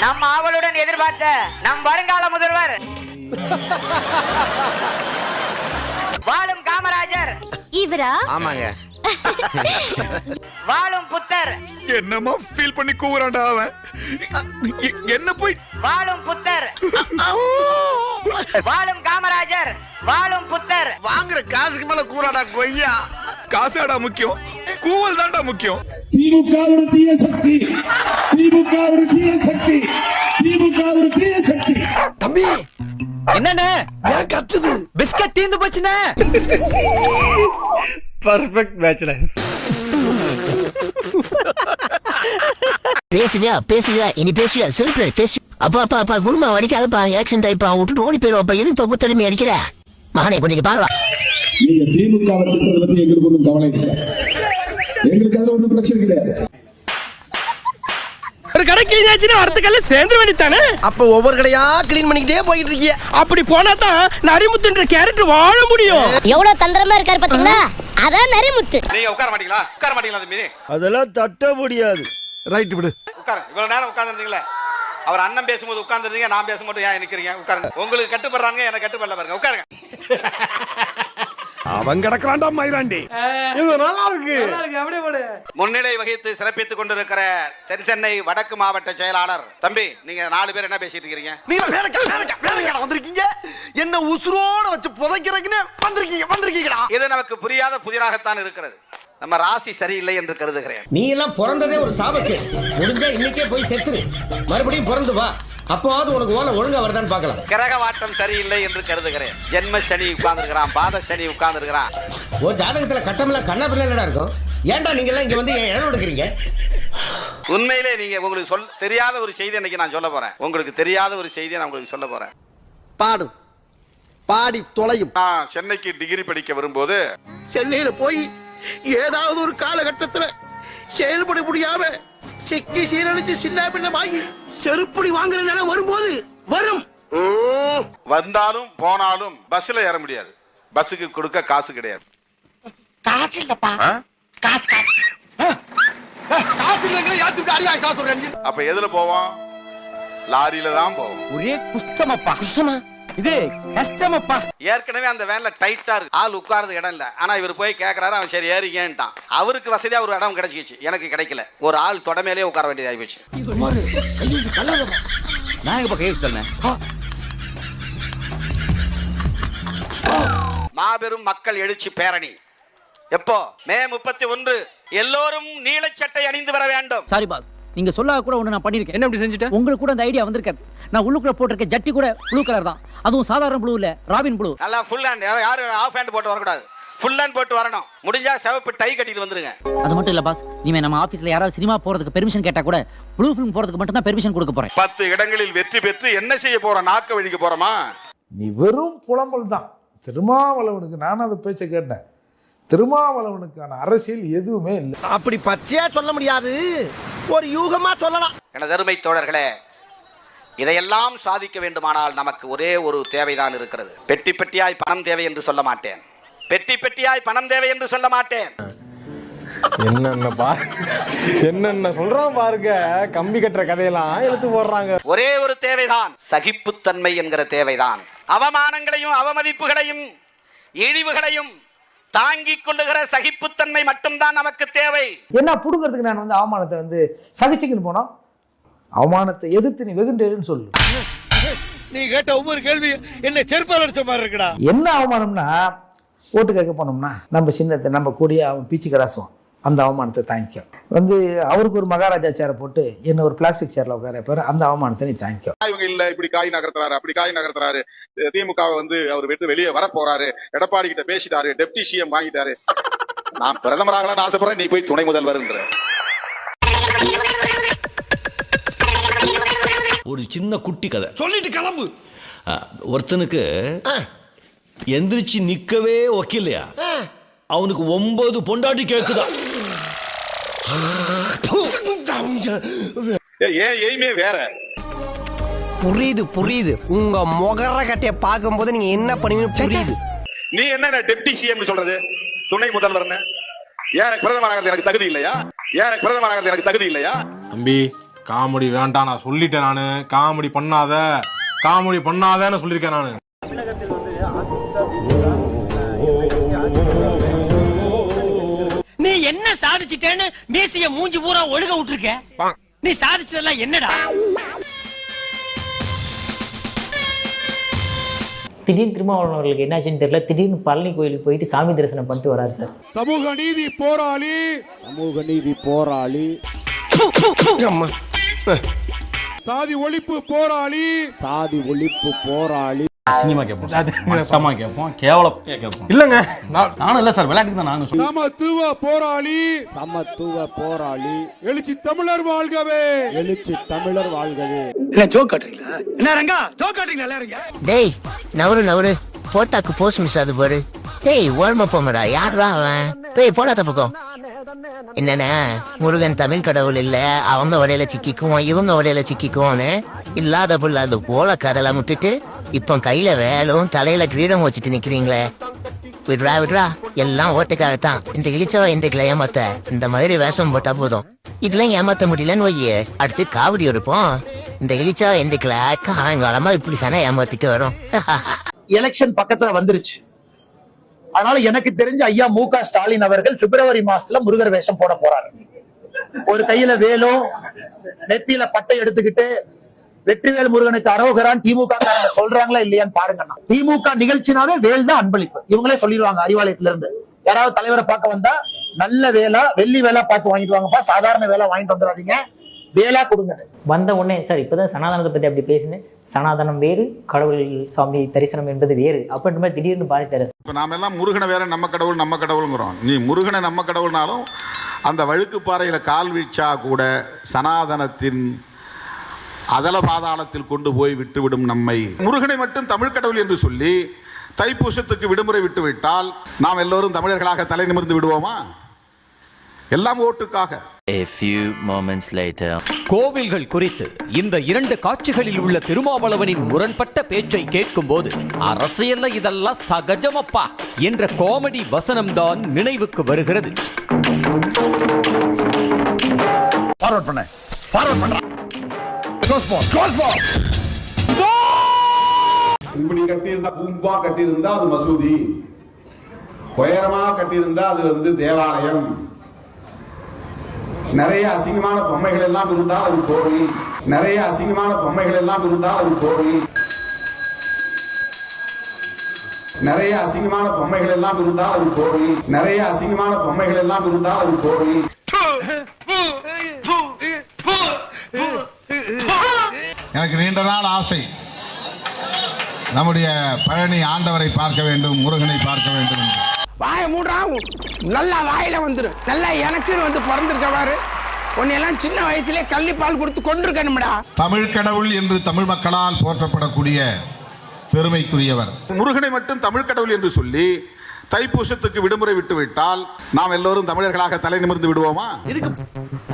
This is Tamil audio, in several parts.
நம் ஆவலுடன் எதிர்பார்த்த நம் வருங்கால முதல்வர். வாழும் காமராஜர். இவரா? ஆமாங்க. வாழும் புத்தர். என்னமா ஃபீல் பண்ணி கூவுறான்டா அவன். என்ன போய்? வாழும் புத்தர். வாழும் காமராஜர். வாழும் புத்தர். வாங்குற காசுக்கு மேல கூறாடா கொய்யா. காசாடா முக்கியம். கூவல் தான்டா முக்கியம். திமுக ஒரு தீய சக்தி. திமுக ஒரு தீய சக்தி. திமுக ஒரு தீய சக்தி. தம்பி என்னண்ணே? ஏன் கத்துது? பிஸ்கட் தீந்து போச்சுண்ணே? பர்ஃபெக்ட் மேட்ச்ல பேசுவியா? பேசுவியா? இனி பேசுவியா? சிரிப்பு பேசு. அப்பா அப்பா அப்பா குருமா அடிக்காதப்பா ஆக்ஷன் டைப்பா விட்டுட்டு ஓடி போயிடுவாப்பா எதுக்கு இப்ப புத்தடமே அடிக்கிற? மகனே கொஞ்சம் பாருவா. நீங்க திமுக திட்டத்தை பத்தி எங்களுக்கு ஒன்றும் கவலை இல்லை. எங்களுக்கு அதுல ஒன்றும் பிரச்சனை கிடையாது ஒரு கடை கிளீன் ஆச்சுன்னா அடுத்த கல்ல சேர்ந்து வேண்டித்தானே அப்ப ஒவ்வொரு கடையா கிளீன் பண்ணிக்கிட்டே போயிட்டு இருக்கிய. அப்படி போனா தான் நரிமுத்துன்ற கேரக்டர் வாழ முடியும். எவ்வளவு தந்திரமா இருக்காரு பாத்தீங்களா? அதான் நரிமுத்து நீங்க உட்கார மாட்டீங்களா? உட்கார மாட்டீங்களா தம்பி? அதெல்லாம் தட்ட முடியாது. ரைட் விடு. உட்கார இவ்வளவு நேரம் உட்கார்ந்துருந்தீங்களே. அவர் அண்ணன் பேசும்போது உட்கார்ந்துருந்தீங்க நான் பேசும்போது ஏன் நிக்கிறீங்க? உட்காருங்க. உங்களுக்கு கட்டுப்படுறாங்க எனக்கு கட்டுப்படல பாருங்க. உட்காருங்க. அவன் கிடக்குறான்டா மயிராண்டி முன்னிலை வகித்து சிறப்பித்துக் கொண்டிருக்கிற தென் சென்னை வடக்கு மாவட்ட செயலாளர். தம்பி நீங்க நாலு பேர் என்ன பேசிட்டு இருக்கீங்க? நீங்க வேலைக்கா வேலைக்கா வேலைக்கா வந்திருக்கீங்க. என்ன உசுரோட வச்சு புதைக்கிறதுக்குன்னு வந்திருக்கீங்க வந்திருக்கீங்கடா. இது நமக்கு புரியாத புதிராகத்தான் இருக்கிறது. நம்ம ராசி சரியில்லை என்று கருதுகிறேன். நீ எல்லாம் பிறந்ததே ஒரு சாபக்கு. முடிஞ்சா இன்னைக்கே போய் செத்துரு. மறுபடியும் பிறந்து வா. அப்போவாவது உனக்கு ஓலை ஒழுங்கா வருதான்னு பார்க்கலாம் கிரக வாட்டம் சரியில்லை என்று கருதுகிறேன். ஜென்ம சனி உட்கார்ந்துருக்கிறான் பாத சனி உட்கார்ந்துருக்கிறான். ஒரு ஜாதகத்துல கட்டமெல்லாம் கண்ணா பிள்ளை இருக்கும். ஏன்டா நீங்க எல்லாம் இங்க வந்து ஏன் இடம் எடுக்கிறீங்க? உண்மையிலே நீங்க உங்களுக்கு சொல் தெரியாத ஒரு செய்தி இன்னைக்கு நான் சொல்ல போறேன். உங்களுக்கு தெரியாத ஒரு செய்தியை நான் உங்களுக்கு சொல்ல போறேன். பாடும். பாடி தொலையும். நான் சென்னைக்கு டிகிரி படிக்க வரும்போது சென்னையில போய் ஏதாவது ஒரு காலகட்டத்துல செயல்பட முடியாம சிக்கி சீரழிச்சு சின்ன பின்னமாகி செருப்படி வாங்குற நிலை வரும்போது வரும். வந்தாலும் போனாலும் பஸ்ல ஏற முடியாது. பஸ்ஸுக்கு கொடுக்க காசு கிடையாது. அப்ப எதுல போவோம்? லாரியில தான் போவோம். ஒரே குஷ்டமப்பா. குஷ்டமா? இது கஷ்டமப்பா. ஏற்கனவே அந்த வேன்ல டைட்டா இருக்கு. ஆள் உட்கார்றது இடம் இல்ல. ஆனா இவர் போய் கேக்குறாரு அவன் சரி ஏறிக்கேன்ட்டான். அவருக்கு வசதியா ஒரு இடம் கிடைச்சிச்சு எனக்கு கிடைக்கல. ஒரு ஆள் தொடமேலே உட்கார வேண்டியதாகி போச்சு. நான் எங்க பக்கம் தரேன் மாபெரும் மக்கள் எழுச்சி பேரணி. எப்போ? மே முப்பத்தி ஒன்று எல்லோரும் நீலச்சட்டை அணிந்து வர வேண்டும். சாரி பாஸ் நீங்க சொல்லாத கூட ஒண்ணு நான் பண்ணிருக்கேன் என்ன அப்படி செஞ்சுட்டேன் உங்களுக்கு கூட அந்த ஐடியா வந்திருக்காது. நான் உள்ளுக்குள்ள போட்டிருக்க ஜட்டி கூட ப்ளூ கலர் தான். அதுவும் சாதாரண ப்ளூ இல்ல ராபின் ப்ளூ நல்லா ஃபுல் ஹேண்ட் யாரும் ஆஃப் ஹேண்ட் போட்டு வரக்கூடாது. ஃபுல் ஹேண்ட் போட்டு வரணும். முடிஞ்சா சிவப்பு டை கட்டிட்டு வந்துருங்க. அது மட்டும் இல்ல பாஸ் இனிமே நம்ம ஆபீஸ்ல யாராவது சினிமா போறதுக்கு பெர்மிஷன் கேட்டா கூட ப்ளூ ஃபிலிம் போறதுக்கு மட்டும் தான் பெர்மிஷன் கொடுக்க போறேன். பத்து இடங்களில் வெற்றி பெற்று என்ன செய்ய போறோம்? நாக்க வழிக்க போறோமா? நீ வெறும் புலம்பல் தான். திருமாவளவனுக்கு நானும் அந்த பேச்சை கேட்டேன். திருமாவளவனுக்கான அரசியல் எதுவுமே இல்லை. அப்படி பச்சையா சொல்ல முடியாது. ஒரு யூகமா சொல்லலாம். எனது அருமை தோழர்களே இதையெல்லாம் சாதிக்க வேண்டுமானால் நமக்கு ஒரே ஒரு தேவைதான் இருக்கிறது. பெட்டி பெட்டியாய் பணம் தேவை என்று சொல்ல மாட்டேன். பெட்டி பெட்டியாய் பணம் தேவை என்று சொல்ல மாட்டேன். என்னென்ன பா என்னென்ன சொல்றான் பாருங்க. கம்பி கட்டுற கதையெல்லாம் இழுத்து போடுறாங்க. ஒரே ஒரு தேவைதான். சகிப்புத்தன்மை என்கிற தேவைதான். அவமானங்களையும் அவமதிப்புகளையும் இழிவுகளையும் தாங்கிக் கொள்ளுகிற சகிப்புத்தன்மை மட்டும்தான் நமக்கு தேவை. என்ன புடுங்கிறதுக்கு நான் வந்து அவமானத்தை வந்து சகிச்சுக்கின்னு போனோம். அவமானத்தை எதிர்த்து நீ வெகுண்டேன்னு சொல்லு. நீ கேட்ட ஒவ்வொரு கேள்வி என்ன செருப்பால் அடிச்ச மாதிரி இருக்குடா. என்ன அவமானம்னா ஓட்டு கேட்க போனோம்னா நம்ம சின்னத்தை நம்ம கூடிய அவன் பீச்சு கராசுவான் அந்த அவமானத்தை தாங்கிக்கோ வந்து அவருக்கு ஒரு மகாராஜா சேரை போட்டு என்ன ஒரு பிளாஸ்டிக் சேர்ல உட்கார வைப்பாரு. அந்த அவமானத்தை நீ தாங்கிக்கோ இவங்க இல்ல இப்படி காய் நகர்த்துறாரு அப்படி காய் நகர்த்துறாரு. திமுக வந்து அவர் விட்டு வெளியே வர போறாரு. எடப்பாடி கிட்ட பேசிட்டாரு. டெப்டி சிஎம் வாங்கிட்டாரு. நான் பிரதமராகலாம் ஆசைப்படுறேன். நீ போய் துணை முதல்வர்ன்ற. ஒரு சின்ன குட்டி கதை. சொல்லிட்டு கிளம்பு. ஒருத்தனுக்கு எந்திரிச்சு நிக்கவே ஒக்கில்லையா அவனுக்கு ஒன்பது பொண்டாட்டி கேக்குதா? ஏன் எய்மே வேற? புரியுது புரியுது. உங்க முகர கட்டைய பார்க்கும்போது நீங்க என்ன பண்ணுவீங்க புரியுது. நீ என்ன டெப்டி சிஎம் சொல்றது? துணை முதல்வர்னு ஏன் எனக்கு பிரதமர் எனக்கு தகுதி இல்லையா? ஏன் பிரதமர் எனக்கு தகுதி இல்லையா? தம்பி காமெடி வேண்டாம் நான் சொல்லிட்டேன் நானு. காமெடி பண்ணாத. காமெடி பண்ணாதேன்னு சொல்லியிருக்கேன் நானு. நீ என்ன சாதிச்சிட்டேன்னு மீசிய மூஞ்சி பூரா ஒழுக விட்டுருக்க? நீ சாதிச்சதெல்லாம் என்னடா? திடீர்னு திருமாவளவன் அவர்களுக்கு என்னாச்சுன்னு தெரியல. திடீர்னு பழனி கோயிலுக்கு போயிட்டு சாமி தரிசனம் பண்ணிட்டு வராரு சார். சமூக நீதி போராளி. சமூக நீதி போராளி. சாதி ஒழிப்பு போராளி. சாதி ஒழிப்பு போராளி. அசிங்கமா கேட்போம் மட்டமா கேட்போம் கேவலம் கேட்போம் இல்லங்க. நான் நானும் இல்ல சார் விளையாட்டுக்கு தான் நானும் சமத்துவ போராளி. சமத்துவ போராளி. எழுச்சி தமிழர் வாழ்கவே. எழுச்சி தமிழர் வாழ்கவே. டேய் நவரு நவரு போட்டாக்கு போஸ்ட் மிஸ் அது பாரு. டேய் ஓர்ம போமடா யாரா அவன்? டேய் போடாத பக்கம். என்னன்னா முருகன் தமிழ் கடவுள் இல்ல. அவங்க வடையில சிக்கிக்குவோம் இவங்க வடையில சிக்கிக்குவோன்னு இல்லாத புள்ள அந்த போல கதெல்லாம் விட்டுட்டு இப்போ கையில வேலும் தலையில கிரீடம் வச்சுட்டு நிக்கிறீங்களே. விட்ரா விட்ரா எல்லாம் ஓட்டுக்காகத்தான். இந்த இழிச்சவ இந்த ஏமாத்த. இந்த மாதிரி வேஷம் போட்டா போதும். இதெல்லாம் ஏமாத்த முடியலன்னு வையே. அடுத்து காவடி எடுப்போம். இந்த இழிச்சா எந்திக்கல காலங்காலமா இப்படி தானே ஏமாத்திட்டு வரும். எலெக்ஷன் பக்கத்துல வந்துருச்சு. அதனால எனக்கு தெரிஞ்ச ஐயா மு க ஸ்டாலின் அவர்கள் பிப்ரவரி மாசத்துல முருகர் வேஷம் போட போறாரு. ஒரு கையில வேலும் நெத்தியில பட்டை எடுத்துக்கிட்டு வெற்றிவேல் முருகனுக்கு அரோகரான் திமுக சொல்றாங்களா இல்லையான்னு பாருங்கண்ணா. திமுக நிகழ்ச்சினாவே வேல் தான் அன்பளிப்பு. இவங்களே சொல்லிடுவாங்க அறிவாலயத்துல இருந்து. யாராவது தலைவரை பார்க்க வந்தா நல்ல வேலை வெள்ளி வேலை பார்த்து வாங்கிட்டு வாங்கப்பா சாதாரண வேலை வாங்கிட்டு வந்துடாதீங்க. வேலா கொடுங்க. வந்த உடனே சார் இப்பதான் சனாதனத்தை பத்தி அப்படி பேசினேன். சனாதனம் வேறு கடவுள் சாமி தரிசனம் என்பது வேறு. அப்படின்ற மாதிரி திடீர்னு பாடிட்டாரு இப்ப நாம எல்லாம் முருகனை வேற நம்ம கடவுள் நம்ம கடவுளுங்கிறோம். நீ முருகனை நம்ம கடவுள்னாலும் அந்த வழுக்கு பாறையில கால் வீழ்ச்சா கூட சனாதனத்தின் அதல பாதாளத்தில் கொண்டு போய் விட்டுவிடும் நம்மை. முருகனை மட்டும் தமிழ் கடவுள் என்று சொல்லி தைப்பூசத்துக்கு விடுமுறை விட்டு விட்டால் நாம் எல்லோரும் தமிழர்களாக தலை நிமிர்ந்து விடுவோமா? எல்லாம் ஓட்டுக்காக. A few moments later. கோவில்கள் குறித்து இந்த இரண்டு காட்சிகளில் உள்ள திருமாவளவனின் முரண்பட்ட பேச்சை கேட்கும்போது அரசியல்ல இதெல்லாம் சகஜமப்பா? என்ற காமெடி வசனம்தான் நினைவுக்கு வருகிறது. ஃபார்வர்ட் பண்ண. ஃபார்வர்ட் பண்றா. க்ளோஸ் பால் க்ளோஸ் பால் இப்படி கட்டியிருந்தா கும்பா கட்டியிருந்தா அது மசூதி. உயரமா கட்டியிருந்தா அது வந்து தேவாலயம். நிறைய அசிங்கமான பொம்மைகள் எல்லாம் இருந்தால் அது கோவில் நிறைய அசிங்கமான பொம்மைகள் எல்லாம் இருந்தால் அது கோவில் நிறைய அசிங்கமான பொம்மைகள் எல்லாம் இருந்தால் அது கோவில் நிறைய அசிங்கமான பொம்மைகள் எல்லாம் இருந்தால் அது கோவில் எனக்கு நீண்ட நாள் ஆசை. நம்முடைய பழனி ஆண்டவரை பார்க்க வேண்டும் முருகனை பார்க்க வேண்டும் என்று. வாய மூடுறா. நல்லா வாயில வந்துரும் நல்லா எனக்குன்னு வந்து பிறந்திருக்கவாரு உன்னையெல்லாம் சின்ன வயசுலயே கள்ளி பால் கொடுத்து கொண்டிருக்கணும்டா தமிழ் கடவுள் என்று தமிழ் மக்களால் போற்றப்படக்கூடிய பெருமைக்குரியவர். முருகனை மட்டும் தமிழ் கடவுள் என்று சொல்லி தைப்பூசத்துக்கு விடுமுறை விட்டு விட்டால் நாம் எல்லோரும் தமிழர்களாக தலை நிமிர்ந்து விடுவோமா?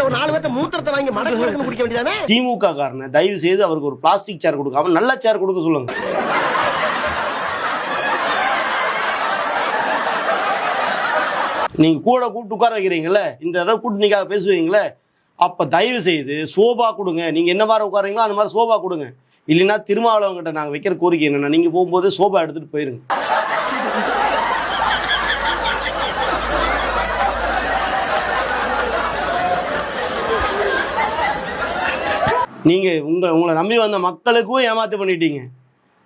ஒரு நாலு பேர்த்த மூத்திரத்தை வாங்கி மடக்கு குடிக்க வேண்டியதானே? திமுக காரனை தயவு செய்து அவருக்கு ஒரு பிளாஸ்டிக் சேர் கொடுக்காம நல்ல சேர் கொடுக்க சொல்லுங்க. நீங்க கூட கூப்பிட்டு உட்கார வைக்கிறீங்களே இந்த தடவை கூப்பிட்டு நீங்க பேசுவீங்களே அப்ப தயவு செய்து சோபா கொடுங்க. நீங்க என்ன மாதிரி உட்காரீங்களோ அந்த மாதிரி சோபா கொடுங்க. இல்லைன்னா திருமாவளவங்கிட்ட நாங்க வைக்கிற கோரிக்கை என்னன்னா நீங்க போகும்போது சோபா எடுத்துட்டு போயிருங்க. நீங்க உங்க உங்களை நம்பி வந்த மக்களுக்கும் ஏமாத்து பண்ணிட்டீங்க.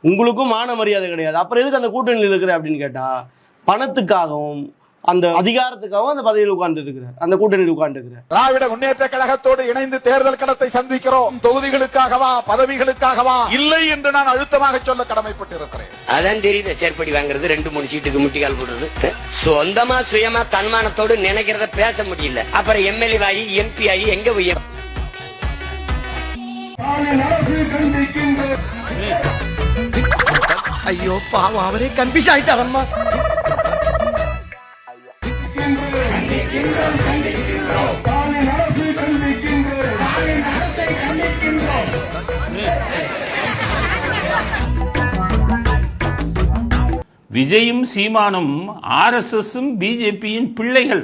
உங்களுக்கும் மான மரியாதை கிடையாது. அப்புறம் எதுக்கு அந்த கூட்டணியில் இருக்கிற அப்படின்னு கேட்டால் பணத்துக்காகவும் அந்த அதிகாரத்துக்காகவும் அந்த பதவியில் உட்கார்ந்து இருக்கிறார் அந்த கூட்டணியில் உட்கார்ந்து இருக்கிறார் திராவிட முன்னேற்ற கழகத்தோடு இணைந்து தேர்தல் களத்தை சந்திக்கிறோம். தொகுதிகளுக்காகவா பதவிகளுக்காகவா? இல்லை என்று நான் அழுத்தமாக சொல்ல கடமைப்பட்டிருக்கிறேன். அதான் தெரியுது சேர்ப்படி வாங்குறது ரெண்டு மூணு சீட்டுக்கு முட்டிக்கால் போடுறது. சொந்தமா சுயமா தன்மானத்தோடு நினைக்கிறத பேச முடியல. அப்புறம் எம்எல்ஏ ஆகி எம்பி ஆகி எங்க போய் ஐயோ பாவம் அவரே கன்ஃபியூஸ் ஆயிட்டாரம்மா விஜயும் சீமானும் ஆர்எஸ்எஸும் பிஜேபியின் பிள்ளைகள்.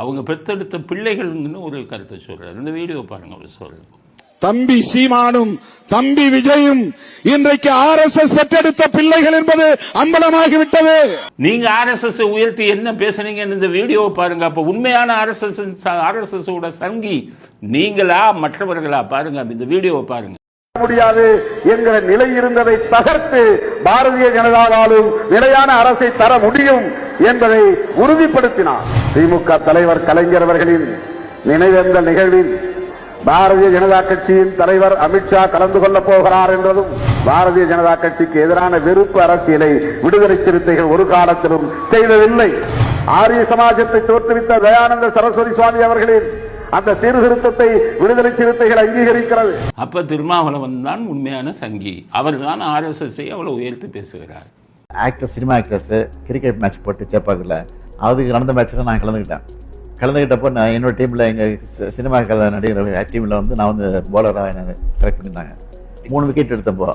அவங்க பெற்றெடுத்த பிள்ளைகள்னு ஒரு கருத்தை சொல்றாரு. இந்த வீடியோ பாருங்க அவர் சொல்றாரு தம்பி சீமானும் தம்பி விஜயும் இன்றைக்கு ஆர் எஸ் எஸ் பெற்றெடுத்த பிள்ளைகள் என்பது அம்பலமாகிவிட்டது. நீங்க ஆர்எஸ்எஸ் உயர்த்தி என்ன பேசுனீங்கன்னு இந்த வீடியோவை பாருங்க. அப்ப உண்மையான ஆர்எஸ்எஸ் ஆர்எஸ்எஸ் ஓட சங்கி நீங்களா மற்றவர்களா? பாருங்க இந்த வீடியோவை பாருங்க. முடியாது என்கிற நிலை இருந்ததை தகர்த்து பாரதிய ஜனதாவாலும் நிலையான அரசை தர முடியும் என்பதை உறுதிப்படுத்தினார். திமுக தலைவர் கலைஞர் அவர்களின் நினைவேந்த நிகழ்வில் பாரதிய ஜனதா கட்சியின் தலைவர் அமித்ஷா கலந்து கொள்ளப் போகிறார் என்றதும் பாரதிய ஜனதா கட்சிக்கு எதிரான வெறுப்பு அரசியலை விடுதலை சிறுத்தைகள் ஒரு காலத்திலும் செய்ததில்லை. ஆரிய சமாஜத்தை தோற்றுவித்த தயானந்த சரஸ்வதி சுவாமி அவர்களின் அந்த சீர்திருத்தத்தை விடுதலை சிறுத்தைகள் அங்கீகரிக்கிறது. அப்ப திருமாவளவன் தான் உண்மையான சங்கி. அவர் தான் ஆர்எஸ்எஸ் அவ்வளவு உயர்த்தி பேசுகிறார். Actor cinema actors cricket match போட்டு சேப்பாக்கில் அதுக்கு நடந்த மேட்ச்சில் நான் கலந்துக்கிட்டேன். கலந்துக்கிட்டப்போ நான் என்னோட டீமில் எங்கள் சினிமா கல நடிகர் டீமில் வந்து நான் வந்து பவுலராக என்ன செலக்ட் பண்ணியிருந்தாங்க மூணு விக்கெட் எடுத்தப்போ.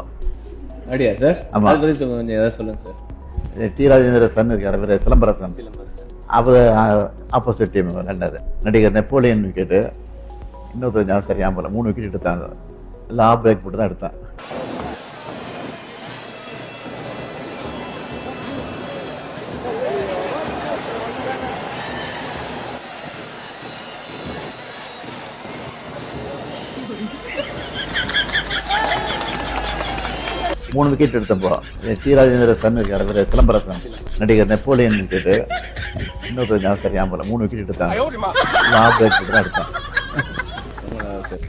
அப்படியா சார் ஆமா. அதை பத்தி சொல்லுங்க கொஞ்சம் ஏதாவது சொல்லுங்க சார் டி ராஜேந்திர சன் இருக்கார் அவர் சிலம்பரசன். அவர் ஆப்போசிட் டீம் விளையாண்டாரு நடிகர் நெப்போலியன் விக்கெட்டு இன்னொருத்தர் ஞாபகம் சரியா போல மூணு விக்கெட் எடுத்தாங்க. எல்லாம் பிரேக் போட்டு தான் எடுத்தேன். மூணு விக்கெட் எடுத்தப்போ டி. ராஜேந்திர சன் இருக்கார் சிலம்பரசன் நடிகர் நெப்போலியன் விக்கெட்டு இன்னொருத்தர் ஞாபகம் சரியா போல மூணு விக்கெட் எடுத்தாங்க. எல்லாம் ஆஃப் பிரேக் போட்டு தான் எடுத்தேன்.